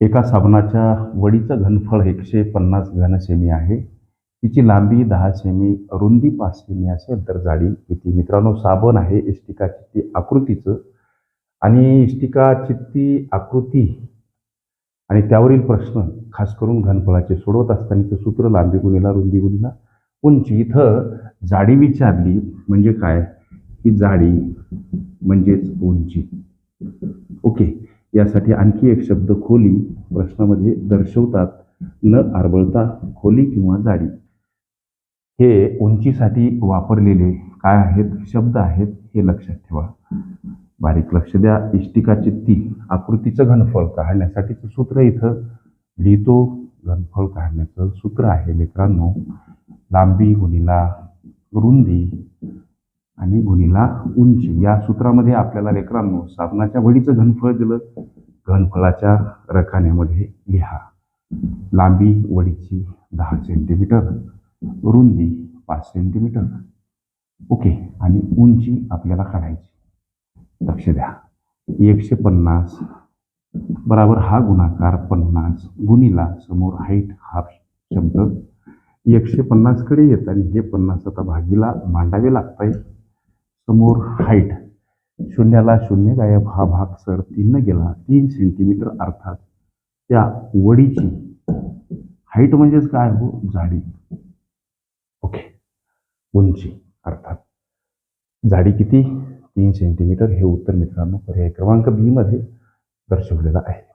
एका साबणाच्या वडीचं घनफळ एकशे पन्नास घनसेमी आहे. तिची लांबी दहा सेमी रुंदी पाच सेमी असेल तर जाडी किती? मित्रांनो साबण आहे इष्टिका चित्ती आकृतीचं. आणि इष्टिका चित्ती आकृती आणि त्यावरील प्रश्न खास करून घनफळाचे सोडवत असतानाचं सूत्र लांबी गुणीला रुंदी गुणीला. उंची इथं जाडी विचारली म्हणजे काय? की जाडी म्हणजेच उंची. ओके. यासाठी आणखी एक शब्द खोली प्रश्नामध्ये दर्शवतात. न आरबळता खोली किंवा जाडी. हे उंचीसाठी वापरलेले काय आहेत? शब्द आहेत हे लक्षात ठेवा. बारीक लक्ष द्या. इष्टिकाचे ती आकृतीचं घनफळ काढण्यासाठीचं सूत्र इथं लिहितो. घनफळ काढण्याचं सूत्र आहे मित्रांनो लांबी गुणीला रुंदी आणि गुणीला उंची. या सूत्रामध्ये आपल्याला लेकरांनो साबणाच्या वडीचं घनफळ दिलं. घनफळाच्या रखाण्यामध्ये लिहा. लांबी वडीची दहा सेंटीमीटर रुंदी पाच सेंटीमीटर ओके आणि उंची आपल्याला काढायची. लक्ष द्या. एकशे पन्नास बराबर हा गुणाकार पन्नास गुणीला समोर हाईट हा शब्द एकशे पन्नासकडे येत आणि हे पन्नास आता भागीला मांडावे लागत आहे समोर हाईट शून्याला शून्य गायब हा भाग सर तीननं गेला. तीन सेंटीमीटर अर्थात त्या वडीची. हाईट म्हणजेच काय? हो जाडी. ओके उंची अर्थात. जाडी किती? तीन सेंटीमीटर हे उत्तर मित्रांनो पर्याय क्रमांक बी मध्ये दर्शवलेलं आहे.